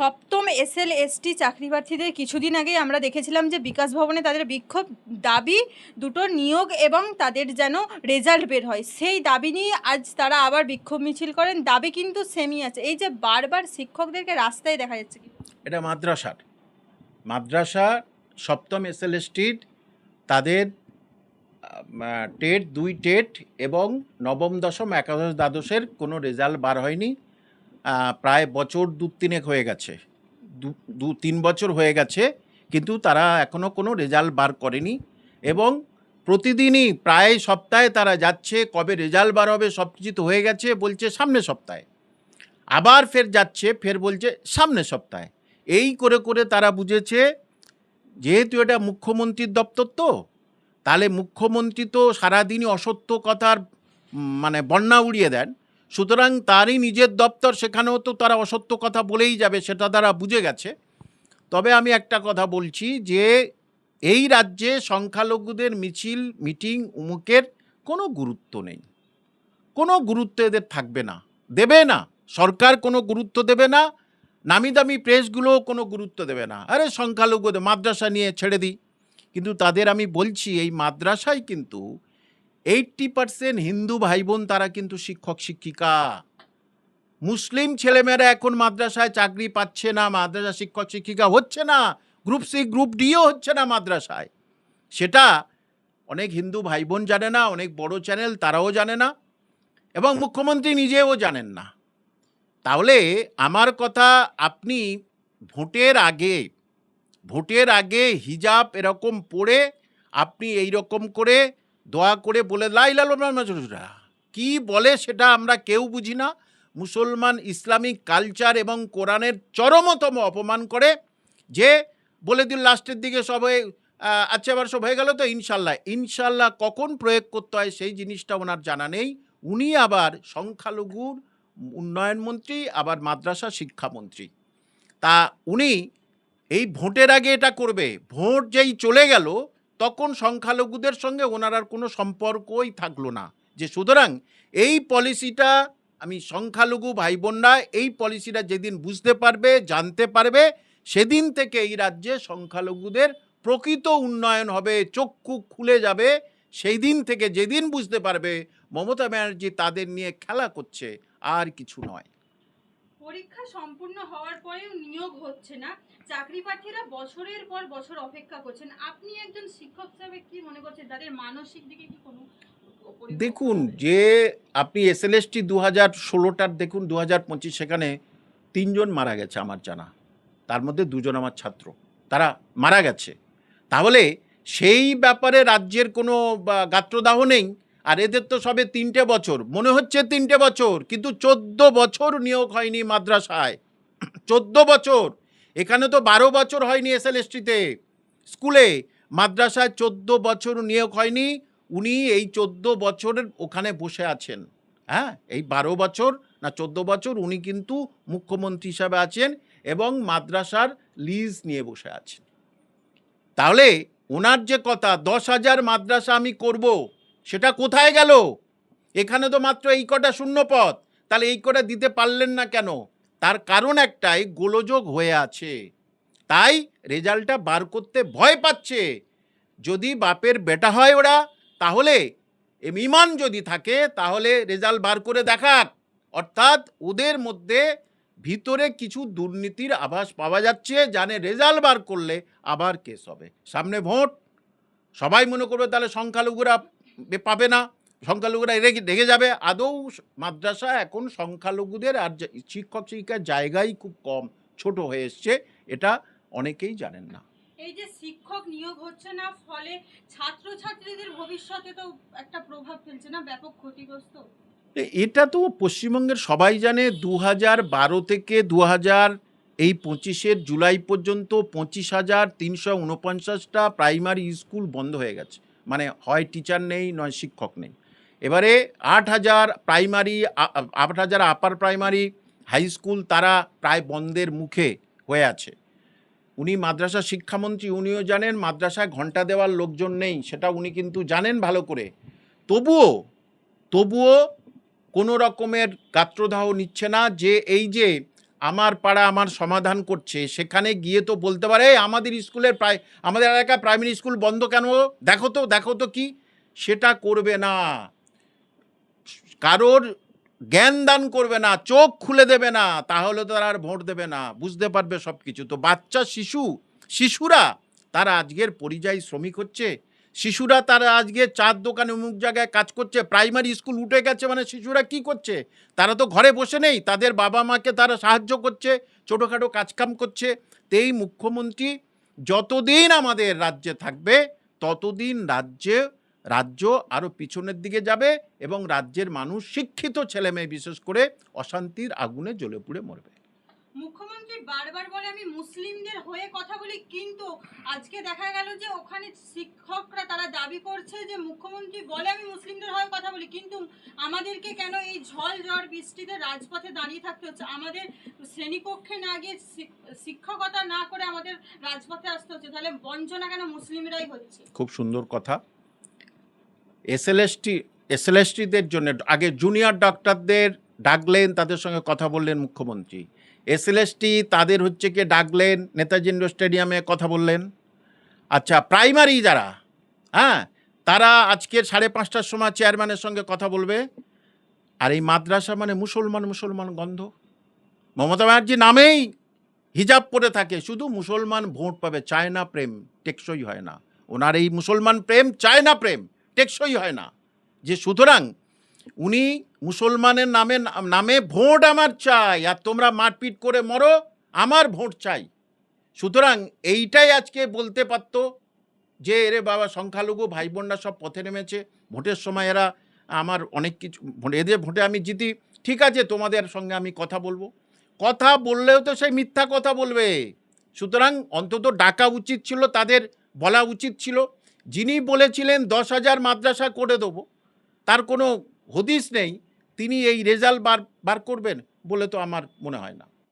সপ্তম SL ST চাকরি প্রার্থীদের কিছুদিন আগেই আমরা দেখেছিলাম যে বিকাশ ভবনে তাদের বিক্ষোভ দাবি দুটো নিয়োগ এবং তাদের যেন রেজাল্ট বের হয়। সেই দাবি নিয়ে আজ তারা আবার বিক্ষোভ মিছিল করেন। দাবি কিন্তু সেমই আছে। এই যে বারবার শিক্ষকদেরকে রাস্তায় দেখা যাচ্ছে এটা মাদ্রাসার। মাদ্রাসা সপ্তম এসএলএসটির তাদের আহ, টেট দুই টেট এবং নবম দশম একাদশ দ্বাদশের কোনো রেজাল্ট বার হয়নি। প্রায় বছর দু তিনেক হয়ে গেছে। দু- তিন বছর হয়ে গেছে, কিন্তু তারা এখনও কোনো রেজাল্ট বার করেনি এবং প্রতিদিনই প্রায় সপ্তাহে তারা যাচ্ছে, কবে রেজাল্ট বার হবে সব কিছু তো হয়ে গেছে, বলছে সামনে সপ্তাহে। আবার ফের যাচ্ছে, ফের বলছে সামনে সপ্তাহে। এই করে করে তারা বুঝেছে, যেহেতু এটা মুখ্যমন্ত্রীর দপ্তর তো, তাহলে মুখ্যমন্ত্রী তো সারাদিনই অসত্য কথার মানে বন্যা উড়িয়ে দেন। সুতরাং তারই নিজের দপ্তর সেখানেও তো তারা অসত্য কথা বলেই যাবে, সেটা তারা বুঝে গেছে। তবে আমি একটা কথা বলছি যে, এই রাজ্যে সংখ্যালঘুদের মিছিল, মিটিং, উমুকের কোনো গুরুত্ব নেই। কোনো গুরুত্ব এদের থাকবে না। দেবে না। সরকার কোনো গুরুত্ব দেবে না। নামি দামি প্রেসগুলো কোনো গুরুত্ব দেবে না। আরে সংখ্যালঘুদের মাদ্রাসা নিয়ে ছেড়ে দিই। কিন্তু তাদের আমি বলছি, এই মাদ্রাসায় কিন্তু এইট্টি পার্সেন্ট হিন্দু ভাই বোন তারা কিন্তু শিক্ষক, শিক্ষিকা। মুসলিম ছেলেমেয়েরা এখন মাদ্রাসায় চাকরি পাচ্ছে না, মাদ্রাসা শিক্ষক, শিক্ষিকা হচ্ছে না গ্রুপ সি গ্রুপ ডিও হচ্ছে না মাদ্রাসায়। সেটা অনেক হিন্দু ভাই বোন জানে না, অনেক বড় চ্যানেল তারাও জানে না, এবং মুখ্যমন্ত্রী নিজেও জানেন না। তাহলে আমার কথা, আপনি ভোটের আগে ভোটের আগে হিজাব এরকম পরে আপনি এই রকম করে দোয়া করে বলে লাই লালরা কি বলে সেটা আমরা কেউ বুঝি না। মুসলমান ইসলামিক কালচার এবং কোরআনের চরমতম অপমান করে যে বলে দিল, লাস্টের দিকে সব হয়ে আচ্ছা এবার সব হয়ে গেল তো, ইনশাল্লাহ। ইনশাল্লাহ কখন প্রয়োগ করতে হয় সেই জিনিসটা ওনার জানা নেই। উনি আবার সংখ্যালঘুর উন্নয়ন মন্ত্রী আবার মাদ্রাসা শিক্ষামন্ত্রী। তা উনি এই ভোটের আগে এটা করবে। ভোট যেই চলে গেল তখন সংখ্যালঘুদের সঙ্গে ওনার আর কোনো সম্পর্কই থাকল না। যে সুতরাং এই পলিসিটা, আমি সংখ্যালঘু ভাই বোনরা এই পলিসিটা যেদিন বুঝতে পারবে, জানতে পারবে, সেদিন থেকে এই রাজ্যে সংখ্যালঘুদের প্রকৃত উন্নয়ন হবে, চক্ষু খুলে যাবে। সেই দিন থেকে যেদিন বুঝতে পারবে, মমতা ব্যানার্জি তাদের নিয়ে খেলা করছে, আর কিছু নয়। পরীক্ষা সম্পূর্ণ হওয়ার পরেও নিয়োগ হচ্ছে না। চাকরি প্রার্থীরা বছরের পর বছর অপেক্ষা করছেন। আপনি একজন শিক্ষক হিসাবে কি মনে করছেন? তাদের মানসিক দিকে কি কোনো দেখুন যে আপনি এসএলএসটি দু হাজার ষোলোটার দেখুন দু হাজার পঁচিশ সেখানে তিনজন মারা গেছে আমার জানা। তার মধ্যে দুজন আমার ছাত্র। তারা মারা গেছে। তাহলে সেই ব্যাপারে রাজ্যের কোনো বা, গাত্রদাহ নেই। আর এদের তো সবে তিনটে বছর। মনে হচ্ছে তিনটে বছর, কিন্তু চোদ্দ বছর নিয়োগ হয়নি মাদ্রাসায়। চোদ্দ বছর। এখানে তো বারো বছর হয়নি এস এসএলএসটিতে। স্কুলে মাদ্রাসায় চোদ্দ বছর নিয়োগ হয়নি, উনি এই চোদ্দ বছরের ওখানে বসে আছেন। হ্যাঁ এই বারো বছর না চোদ্দ বছর উনি কিন্তু মুখ্যমন্ত্রী হিসাবে আছেন এবং মাদ্রাসার লিজ নিয়ে বসে আছেন। তাহলে ওনার যে কথা, দশ হাজার মাদ্রাসা আমি করব সেটা কোথায় গেল? এখানে তো মাত্র এই কটা শূন্য পদ তাহলে এই কটা দিতে পারলেন না কেন? তার কারণ একটাই, গোলযোগ হয়ে আছে। তাই রেজাল্টটা বার করতে ভয় পাচ্ছে। যদি বাপের বেটা হয় ওরা, তাহলে ইমান যদি থাকে, তাহলে রেজাল্ট বার করে দেখাক। অর্থাৎ ওদের মধ্যে ভিতরে কিছু দুর্নীতির আভাস পাওয়া যাচ্ছে, জানে রেজাল্ট বার করলে আবার কেস হবে। সামনে ভোট। সবাই মনে করবে তাহলে সংখ্যালঘুরা পাবে না। সংখ্যালঘুরা রেগে রেগে যাবে। আদৌ মাদ্রাসা এখন সংখ্যালঘুদের আর শিক্ষক শিক্ষিকার জায়গাই খুব কম ছোট হয়ে এসছে এটা অনেকেই জানেন না। এই যে শিক্ষক নিয়োগ হচ্ছে না ফলে ছাত্রছাত্রীদের ভবিষ্যতে তো একটা প্রভাব ফেলছে না ব্যাপক ক্ষতিগ্রস্ত? এটা তো পশ্চিমবঙ্গের সবাই জানে দু হাজার বারো থেকে দু হাজার এই পঁচিশের জুলাই পর্যন্ত পঁচিশ হাজার তিনশো উনপঞ্চাশটা প্রাইমারি স্কুল বন্ধ হয়ে গেছে। মানে হয় টিচার নেই, নয় শিক্ষক নেই। এবারে আট হাজার প্রাইমারি আট হাজার আপার প্রাইমারি হাই স্কুল তারা প্রায় বন্ধের মুখে হয়ে আছে। উনি মাদ্রাসা শিক্ষামন্ত্রী, উনিও জানেন, মাদ্রাসায় ঘণ্টা দেওয়ার লোকজন নেই, সেটা উনি কিন্তু জানেন ভালো করে। তবুও তবুও কোনো রকমের গাত্রদাহ নিচ্ছে না যে এই যে আমার পাড়া আমার সমাধান করছে। সেখানে গিয়ে তো বলতে পারে আমাদের স্কুলের প্রায়, আমাদের এলাকায় প্রাইমারি স্কুল বন্ধ কেন দেখো তো দেখো তো কি? সেটা করবে না। কারোর জ্ঞান দান করবে না, চোখ খুলে দেবে না, তাহলে তো আর ভোট দেবে না। বুঝতে পারবে সব কিছু তো বাচ্চা শিশু, শিশুরা, তারা আজকের পরিযায়ী শ্রমিক হচ্ছে। শিশুরা তারা আজকে চার দোকানে অমুক জায়গায় কাজ করছে প্রাইমারি স্কুল উঠে গেছে মানে শিশুরা কি করছে? তারা তো ঘরে বসে নেই, তাদের বাবা মাকে তারা সাহায্য করছে, ছোটোখাটো কাজকাম করছে। তো এই মুখ্যমন্ত্রী যতদিন আমাদের রাজ্যে থাকবে, ততদিন রাজ্যে, রাজ্য আরও পিছনের দিকে যাবে এবং রাজ্যের মানুষ শিক্ষিত ছেলে মেয়ে বিশেষ করে অশান্তির আগুনে জ্বলে পুড়ে মরবে। মুখ্যমন্ত্রী বারবার বলে আমি মুসলিমদের হয়ে কথা বলি, কিন্তু আজকে দেখা গেল যে ওখানে শিক্ষকরা তারা দাবি করছে যে মুখ্যমন্ত্রী বলে আমি মুসলিমদের হয়ে কথা বলি, কিন্তু আমাদেরকে কেন এই ঝড় ঝড় বৃষ্টিতে রাজপথে দাঁড়িয়ে থাকতে হচ্ছে? আমাদের শ্রেণীকক্ষে না গিয়ে শিক- শিক্ষকতা না করে আমাদের রাজপথে আসতে হচ্ছে, তাহলে বঞ্চনা কেন মুসলিমরাই হচ্ছে? খুব সুন্দর কথা। এসএলএসটি, এসএলএসটিদের জন্য, আগে জুনিয়র ডক্টরদের ডাকলেন, তাদের সঙ্গে কথা বললেন মুখ্যমন্ত্রী। এসএলএসটি তাদের হচ্ছে কি ডাকলেন, নেতাজি ইন্ডোর স্টেডিয়ামে কথা বললেন। আচ্ছা প্রাইমারি যারা হ্যাঁ তারা আজকে সাড়ে পাঁচটার সময় চেয়ারম্যানের সঙ্গে কথা বলবে। আর এই মাদ্রাসা মানে মুসলমান মুসলমান গন্ধ। মমতা ব্যানার্জি নামেই হিজাব পরে থাকে, শুধু মুসলমান ভোট পাবে চায় না প্রেম টেকসই হয় না। ওনার এই মুসলমান প্রেম চায় না প্রেম টেকসই হয় না। যে সুতরাং উনি মুসলমানের নামে নামে ভোট আমার চাই, আর তোমরা মারপিট করে মরো, আমার ভোট চাই। সুতরাং এইটাই আজকে বলতে পারতো যে, এরে বাবা, সংখ্যালঘু ভাই বোনরা সব পথে নেমেছে, ভোটের সময় এরা আমার অনেক কিছু এদের ভোটে আমি জিতি, ঠিক আছে, তোমাদের সঙ্গে আমি কথা বলব। কথা বললেও তো সেই মিথ্যা কথা বলবে। সুতরাং অন্তত ডাকা উচিত ছিল, তাদের বলা উচিত ছিল। যিনি বলেছিলেন, দশ হাজার মাদ্রাসা করে দেবো। তার কোনো হদিস নেই তিনি এই রেজাল্ট বার বার করবেন বলে তো আমার মনে হয় না।